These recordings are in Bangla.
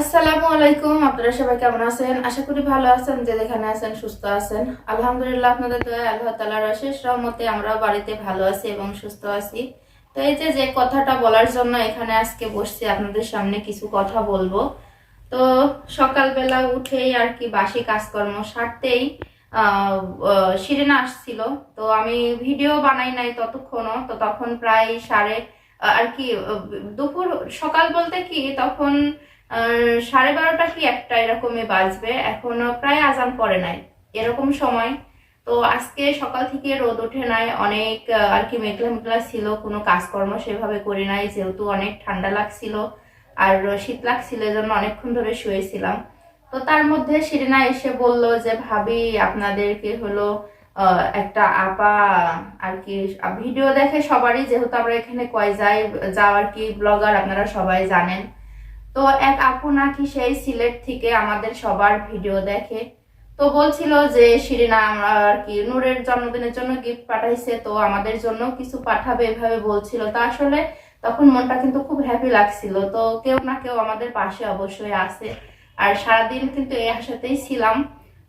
আসসালামু আলাইকুম, আপনারা সবাই কেমন আছেন? আশা করি ভালো আছেন, যে যেখানে আছেন সুস্থ আছেন। আলহামদুলিল্লাহ, আপনাদের দয়া, আল্লাহ তালার অশেষ রহমতে আমরাও বাড়িতে ভালো আছি এবং সুস্থ আছি। তো এই যে যে কথাটা বলার জন্য এখানে আজকে বসছি, আপনাদের সামনে কিছু কথা বলব। তো সকালবেলা উঠেই আর কি বাসি কাজকর্ম সারতেই শিরিনা আসছিল। তো আমি ভিডিও বানাই নাই ততক্ষণও, তো তখন প্রায় সাড়ে, আর কি দুপুর, সকাল বলতে কি, তখন সাড়ে বারোটা কি একটা এরকমই বাজবে? এখনও প্রায় আজান পড়ে নাই, এরকম সময়। তো আজকে সকাল থেকে রোদ ওঠে নাই, অনেক আর কি মেঘলা মেঘলা ছিল, কোনো কাজকর্ম সেভাবে করি নাই, যেহেতু অনেক ঠান্ডা লাগছিল, আর শীত লাগছিল, এজন্য অনেকক্ষণ ধরে শুয়েছিলাম। তো তার মধ্যে সিরিনা এসে বলল যে, ভাবি, আপনাদেরকে হলো একটা আপা, আর কি, ভিডিও দেখে সবারই, যেহেতু আমরা এখানে কয় যাই যাও আর কি ব্লগার, আপনারা সবাই জানেন। তো এক আপু নাকি সেই সিলেট থেকে আমাদের সবার ভিডিও দেখে। তো বলছিল যে, শিরিনা, আমরা আর কি নূরের জন্মদিনের জন্য গিফট পাঠাইছে, তো আমাদের জন্য কিছু পাঠাবে, এভাবে বলছিল। তো আসলে তখন মনটা কিন্তু খুব হ্যাপি লাগছিল। তো কেউ না কেউ আমাদের পাশে অবশ্যই আছে। আর সারাদিন কিন্তু এই আশাতেই ছিলাম।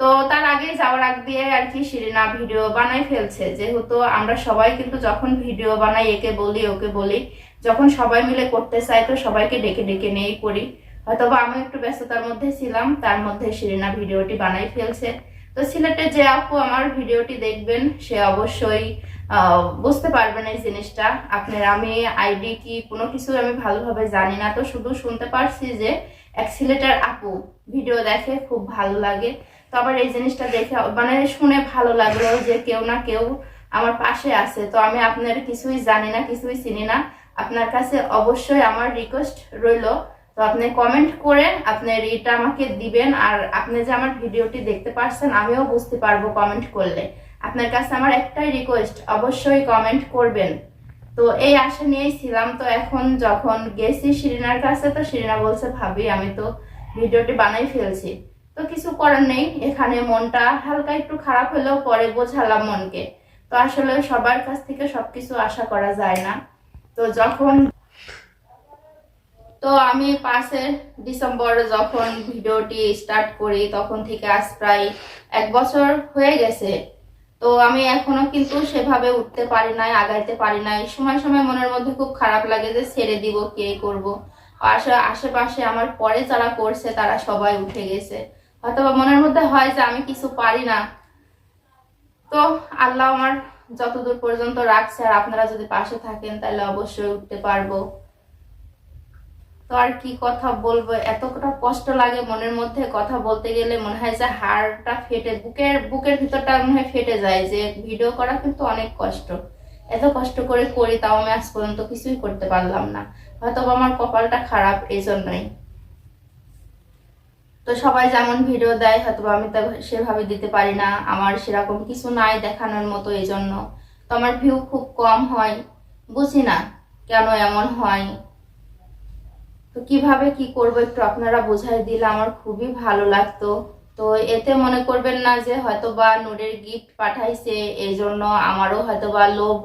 তো তার আগে যাওয়ার আগ দিয়ে আর কি শিরিনা ভিডিও বানাই ফেলছে। যেহেতু আমরা সবাই কিন্তু যখন ভিডিও বানাই, একে বলি, ওকে বলি, যখন সবাই মিলে করতে চাই তো সবাইকে ডেকে ডেকে নিয়েই করি। হয়তো আমি একটু ব্যস্ততার মধ্যে ছিলাম, তার মধ্যে শিরিনা ভিডিওটি বানাই ফেলছে। তো সিলেটে যে আপু আমার ভিডিওটি দেখবেন, সে অবশ্যই বুঝতে পারবেন এই জিনিসটা। আপনার আমি আইডি কি, কোনো কিছু আমি ভালোভাবে জানি না। তো শুধু শুনতে পারছি যে এক সিলেটের আপু ভিডিও দেখে খুব ভালো লাগে। তো আবার এই জিনিসটা দেখে মানে শুনে ভালো লাগল যে কেউ না কেউ আমার পাশে আছে। তো আমি আপনার কিছুই জানি না, কিছুই চিনি না। আপনার কাছে অবশ্যই আমার রিকোয়েস্ট রইল। তো আপনি কমেন্ট করে আপনার এটা আমাকে দিবেন আর আপনি যে আমার ভিডিওটি দেখতে পারছেন, আমিও বুঝতে পারব কমেন্ট করলে। আপনার কাছে আমার একটাই রিকোয়েস্ট অবশ্যই কমেন্ট করবেন। তো এই আশা নিয়েই ছিলাম। তো এখন যখন গেছি শিরিনার কাছে, তো শিরিনা বলছে, ভাবি, আমি তো ভিডিওটি বানাই ফেলছি। তো কিছু করার নেই। এখানে মনটা হালকা একটু খারাপ হলেও পরে বোঝালাম মনকে। তো আসলে সবার কাছ থেকে সবকিছু আশা করা যায় না। তো যখন তো আমি পাঁচে ডিসেম্বর যখন ভিডিওটি স্টার্ট করি, তখন থেকে আজ প্রায় এক বছর হয়ে গেছে। তো আমি এখনও কিন্তু সেভাবে উঠতে পারি নাই, আগাইতে পারি নাই। সময় সময় মনের মধ্যে খুব খারাপ লাগে যে ছেড়ে দিব, কে করব? আশে, আশেপাশে আমার পরে যারা করছে, তারা সবাই উঠে গেছে। হয়তো বা মনের মধ্যে হয় যে আমি কিছু পারি না। তো আল্লাহ আমার যতদূর পর্যন্ত রাখছে, আর আপনারা যদি পাশে থাকেন, তাহলে অবশ্যই উঠতে পারব। তো আর কি কথা বলব? এতটা কষ্ট লাগে মনের মধ্যে কথা বলতে গেলে, মনে হয় যে হাড়টা ফেটে, বুকের বুকের ভিতরটা মনে হয় ফেটে যায়, যে ভিডিও করা কিন্তু অনেক কষ্ট। এত কষ্ট করে করি, তাও আমি আজ পর্যন্ত কিছুই করতে পারলাম না। হয়তো আমার কপালটা খারাপ এই জন্যই তো সবাই যেমন ভিডিও দেয় হয়তো আমি তা সেভাবে দিতে পারি না। আমার সেরকম কিছু নাই দেখানোর মতো এই জন্য তো আমার ভিউ খুব কম হয়। বুঝি না কেন এমন হয়। তো কীভাবে কি করব একটু আপনারা বুঝাই দিলে আমার খুবই ভালো লাগতো। তো এতে মনে করবেন না যে হয়তো বা নোরের গিফট পাঠাইছে এই জন্য আমারও হয়তো বা লোভ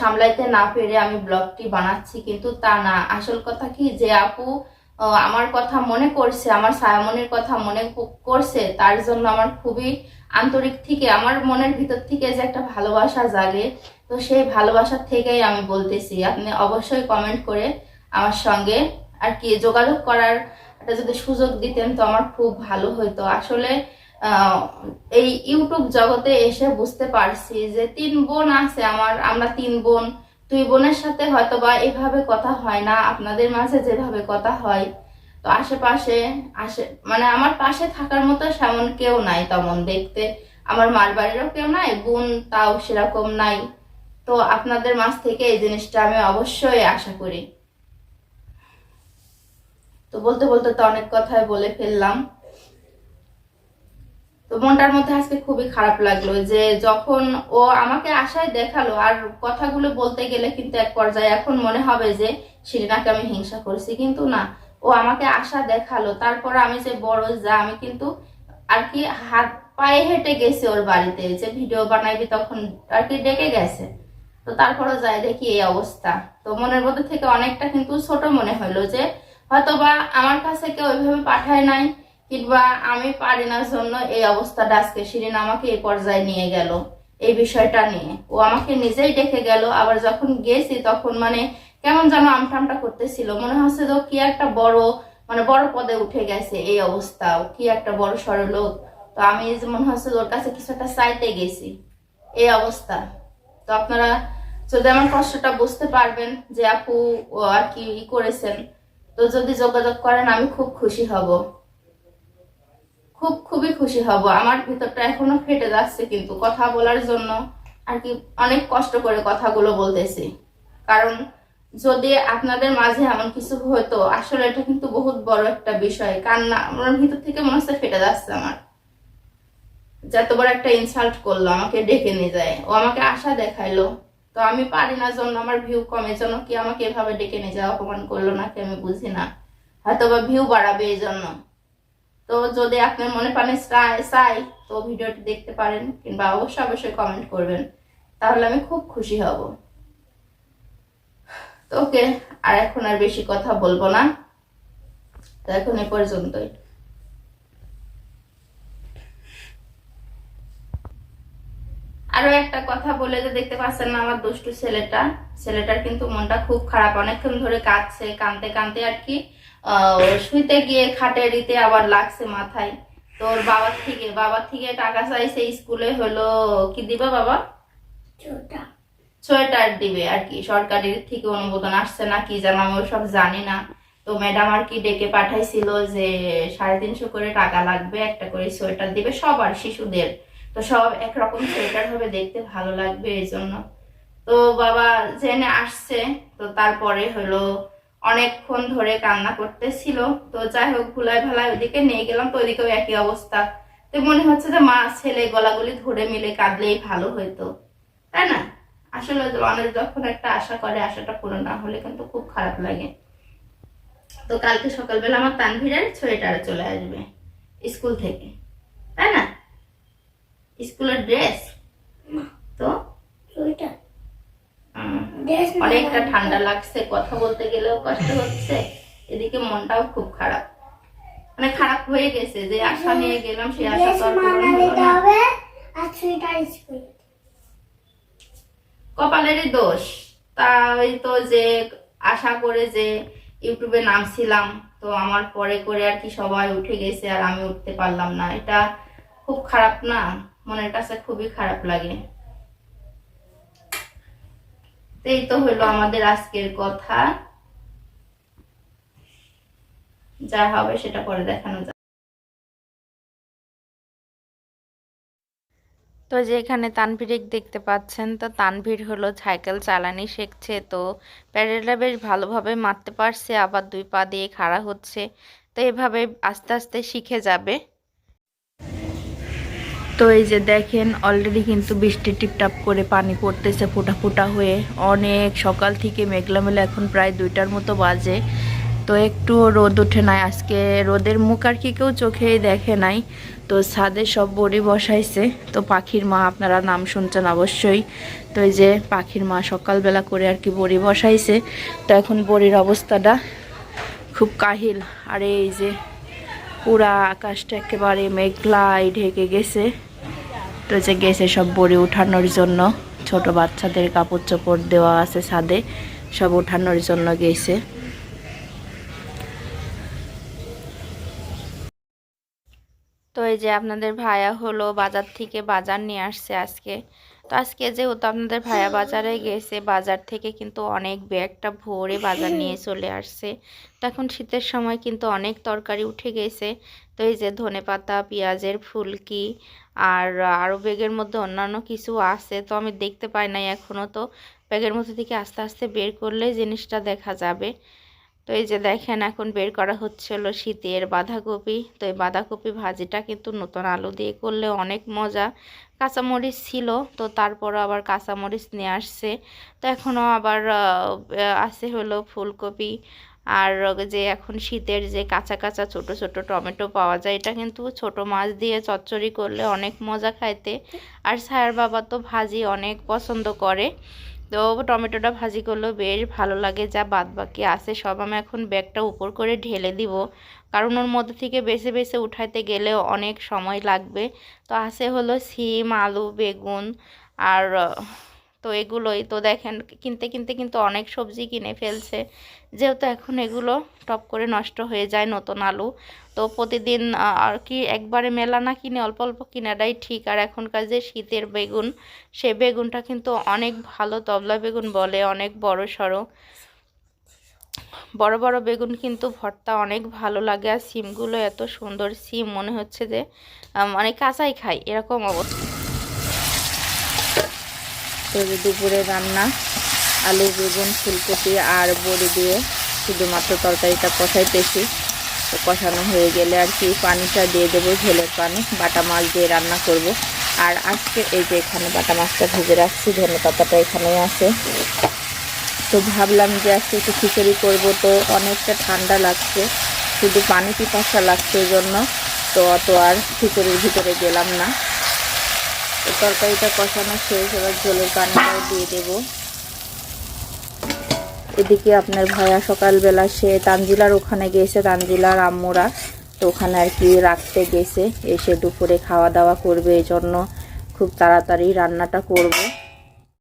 সামলাইতে না পেরে আমি ব্লগটি বানাচ্ছি, কিন্তু তা না। আসল কথা কি যে আপু আমার কথা মনে করছে, আমার সায়ামনের কথা মনে করছে, তার জন্য আমার খুবই আন্তরিক থেকে, আমার মনের ভিতর থেকে যে একটা ভালোবাসা জাগে, তো সেই ভালোবাসার থেকেই আমি বলতেছি, আপনি অবশ্যই কমেন্ট করে আমার সঙ্গে আর কি যোগাযোগ করার একটা যদি সুযোগ দিতেন, তো আমার খুব ভালো হতো আসলে এই ইউটিউব জগতে এসে বুঝতে পারছি যে তিন বোন আছে আমার, আমরা তিন বোন দুই বোনের সাথে হয়তো বা এভাবে কথা হয় না, আপনাদের মাঝে যেভাবে কথা হয়। তো আশেপাশে, আসে মানে আমার পাশে থাকার মতো সেমন কেউ নাই তেমন দেখতে। আমার মার বাড়িরও কেউ নাই, বোন তাও সেরকম নাই। তো আপনাদের মাঝ থেকে এই জিনিসটা আমি অবশ্যই আশা করি। তো বলতে বলতে তো অনেক কথাই বলে ফেললাম। তো মনটার মধ্যে আজকে খুবই খারাপ লাগল যে যখন ও আমাকে আশায় দেখাল আর কথাগুলো বলতে গেলে কিন্তু এক পর্যায়ে এখন মনে হবে যে শিরিনাকে আমি হিংসা করছি। কিন্তু না, ও আমাকে আশা দেখাল। তারপর আমি যে বড় যা, আমি কিন্তু আর কি হাত পায়ে হেঁটে গেছি ওর বাড়িতে। যে ভিডিও বানাইবি তখন আর কি ডেকে গেছে। তো তারপরও যাই দেখি এই অবস্থা। তো মনের মধ্যে থেকে অনেকটা কিন্তু ছোট মনে হলো যে হয়তোবা আমার কাছে কেউ ওইভাবে পাঠায় নাই। কিংবা আমি পারি না জন্য এই অবস্থাটা আজকে শিরিন আমাকে এই পর্যায়ে নিয়ে গেল, এই বিষয়টা নিয়ে। ও আমাকে নিজেই ডেকে গেল, আবার যখন গেছি তখন মানে কেমন যেন আমটামটা করতেছিল। মনে হচ্ছে তো কি একটা বড় মানে বড় পদে উঠে গেছে এই অবস্থা। কি একটা বড় সড় লোক। তো আমি মনে হচ্ছে ওর কাছে কিছু একটা চাইতে গেছি, এই অবস্থা। তো আপনারা যদি আমার কষ্টটা বুঝতে পারবেন যে আপু আর কি করেছেন, তো যদি যোগাযোগ করেন আমি খুব খুশি হব। খুব, খুবই খুশি হব। আমার ভিতরটা এখনও ফেটে যাচ্ছে কিন্তু কথা বলার জন্য আর কি অনেক কষ্ট করে কথাগুলো বলতেছি। কারণ যদি আপনাদের মাঝে এমন কিছু হতো, আসলে এটা কিন্তু বহুত বড় একটা বিষয়। কান্না আমার ভিতর থেকে মনে হচ্ছে ফেটে যাচ্ছে আমার। যত বড় একটা ইনসাল্ট করল, আমাকে ডেকে নিয়ে যায়। ও আমাকে আশা দেখাইলো। তো আমি পারি না জন্য আমার ভিউ কমে। জন্য কি আমাকে এভাবে ডেকে নিয়ে যাওয়া অপমান করল নাকি আমি বুঝি না। হয়তো বা ভিউ বাড়াবে এই জন্য। তো যদি আপনার মনে পানে চাই তো ভিডিওটি দেখতে পারেন কিংবা অবশ্যই অবশ্যই কমেন্ট করবেন। তাহলে আমি খুব খুশি হব। তো ওকে, আর এখন আর বেশি কথা বলব না। তো এখন এ পর্যন্তই। আরও একটা কথা বলে যে দেখতে পাচ্ছেন না আমার দুষ্টু ছেলেটা। ছেলেটার কিন্তু মনটা খুব খারাপ। অনেকক্ষণ ধরে কাঁদছে কাঁদতে কাঁদতে আর কি শুইতে গিয়ে খাটে দিতে আবার লাগছে মাথায়। তোর বাবার থেকে বাবার থেকে টাকা চাইছে স্কুলে হলো কি দিবে বাবা? সোয়েটার দিবে আর কি সরকারের থেকে অনুমোদন আসছে না কি জানো আমি সব জানি না। তো ম্যাডাম আর কি ডেকে পাঠাইছিল যে সাড়ে তিনশো করে টাকা লাগবে একটা করে সোয়েটার দিবে সবার শিশুদের। তো সব একরকম সোয়েটার হবে দেখতে ভালো লাগবে এই জন্য। তো বাবা জেনে আসছে, তো তারপরে হলো অনেকক্ষণ ধরে কান্না করতেছিল। তো যাই হোক, ভুলাই ভালাই ওইদিকে নিয়ে গেলাম, তো ওইদিকেও একই অবস্থা। তো মনে হচ্ছে যে মা, ছেলে গলাগুলি ধরে মিলে কাঁদলেই ভালো হইতো। তাই না? আসলে মানুষ যখন একটা আশা করে, আশাটা পূরণ না হলে কিন্তু খুব খারাপ লাগে। তো কালকে সকালবেলা আমার তানভীরের সোয়েটার চলে আসবে, স্কুল থেকে। তাই না? স্কুলের ড্রেস? তো? অনেকটা ঠান্ডা লাগছে কথা বলতে গেলেও কষ্ট হচ্ছে। এদিকে মনটাও খুব খারাপ। মানে খারাপ হয়ে গেছে যে আশা নিয়ে গেলাম সেই আশা তো না। কপালেরই দোষ। তাই তো যে আশা করে যে ইউটিউবে নামছিলাম তো আমার পরে করে আর কি সবাই উঠে গেছে আর আমি উঠতে পারলাম না। এটা খুব খারাপ না? মনের কাছে খুবই খারাপ লাগে। এই তো হলো আমাদের আজকের কথা। যা হবে সেটা পরে দেখানো যাবে। তো যেখানে তানভীর দেখতে পাচ্ছেন, তো তানভীর হলো সাইকেল চালানি শিখছে, তো প্যাডেলটা বেশ ভালোভাবে মারতে পারছে, আবার দুই পা দিয়ে খাড়া হচ্ছে, তো এভাবে আস্তে আস্তে শিখে যাবে। তো এই যে দেখেন অলরেডি কিন্তু বৃষ্টি টিপটাপ করে পানি পড়তেছে ফোটা ফোটা হয়ে। অনেক সকাল থেকে মেঘলা মেলা এখন প্রায় দুইটার মতো বাজে। তো একটু রোদ ওঠে নাই। আজকে রোদের মুখ আর কি কেউ চোখেই দেখে নাই। তো ছাদে সব বড়ি বসাইছে। তো পাখির মা, আপনারা নাম শুনছেন অবশ্যই। তো এই যে পাখির মা সকালবেলা করে আর কি বড়ি বসাইছে। তো এখন বড়ির অবস্থাটা খুব কাহিল। আর এই যে পুরা আকাশটা একেবারে মেঘলাই ঢেকে গেছে। তো যে গেছে সব বড়ি উঠানোর জন্য, ছোট বাচ্চাদের কাপড় চোপড় দেওয়া আছে ছাদে, সব উঠানোর জন্য গেছে। তো এই যে আপনাদের ভাইয়া হলো বাজার থেকে বাজার নিয়ে আসছে আজকে। তো আজকে যেহেতু আপনাদের ভাইয়া বাজারে গেছে, বাজার থেকে কিন্তু অনেক ব্যাগটা ভরে বাজার নিয়ে চলে আসছে। তো এখন শীতের সময় কিন্তু অনেক তরকারি উঠে গেছে। তো এই যে ধনেপাতা পেঁয়াজের ফুলকি আর আরও ব্যাগের মধ্যে অন্যান্য কিছু আছে, তো আমি দেখতে পাই নাই এখনও তো ব্যাগের মধ্যে থেকে আস্তে আস্তে বের করলে জিনিসটা দেখা যাবে। তো এই যে দেখেন, এখন বের করা হচ্ছে হলো শীতের বাঁধাকপি। তো এই বাঁধাকপি ভাজিটা কিন্তু নতুন আলু দিয়ে করলে অনেক মজা। কাঁচামরিচ ছিল, তো তারপরও আবার কাঁচামরিচ নিয়ে আসছে। তো এখনও আবার আছে হলো ফুলকপি। আর যে এখন শীতের যে কাঁচা কাঁচা ছোট ছোট টমেটো পাওয়া যায়, এটা কিন্তু ছোট মাছ দিয়ে চচ্চড়ি করলে অনেক মজা খাইতে। আর সায়ার বাবা তো ভাজি অনেক পছন্দ করে। তো টমেটোটা ভাজি করলেও বেশ ভালো লাগে, যা বাদ বাকি আছে সব আমি এখন ব্যাগটা উপর করে ঢেলে দিব। কারণ ওর মধ্যে থেকে বেছে বেছে উঠাইতে গেলে অনেক সময় লাগবে। তো আছে হলো সিম আলু, বেগুন আর তো এগুলোই তো দেখেন, কিনতে কিনতে কিন্তু অনেক সবজি কিনে ফেলছে। যেহেতু এখন এগুলো টপ করে নষ্ট হয়ে যায় নতুন আলু, তো প্রতিদিন আর কি একবারে মেলা না কিনে অল্প অল্প কিনাটাই ঠিক। আর এখনকার যে শীতের বেগুন, সে বেগুনটা কিন্তু অনেক ভালো তবলা বেগুন বলে, অনেক বড় সড়ো। বড় বড় বেগুন কিন্তু ভর্তা অনেক ভালো লাগে, আর সিমগুলো এত সুন্দর সিম, মনে হচ্ছে যে মানে কাঁচাই খাই, এরকম অবস্থা। তো দুপুরে রান্না, আলু, বেগুন, ফুলকপি আর বড়ি দিয়ে শুধুমাত্র তরকারিটা কষাইতেছি। তো কষানো হয়ে গেলে আর কি পানিটা দিয়ে দেবো, ঝোলের পানি, বাটা মাছ দিয়ে রান্না করব। আর আজকে এই যে এখানে বাটা মাছটা ভেজে রাখছি, ধনে পাতাটা এখানেই আছে। তো ভাবলাম যে আজকে একটু খিচুড়ি করব, তো অনেকটা ঠান্ডা লাগছে, শুধু পানি পিপাসা লাগছে এই জন্য তো অত আর খিচুড়ির ভিতরে গেলাম না। তরকারিটা কষানো শেষ, এবার ঝোলের পানিটাও দিয়ে দেব। এদিকে আপনার ভাইয়া সকালবেলা, সে তানজিলার ওখানে গেছে, তানজিলার আম্মুরা। তো ওখানে আর কি রাখতে গেছে, এসে দুপুরে খাওয়া দাওয়া করবে এই জন্য খুব তাড়াতাড়ি রান্নাটা করব।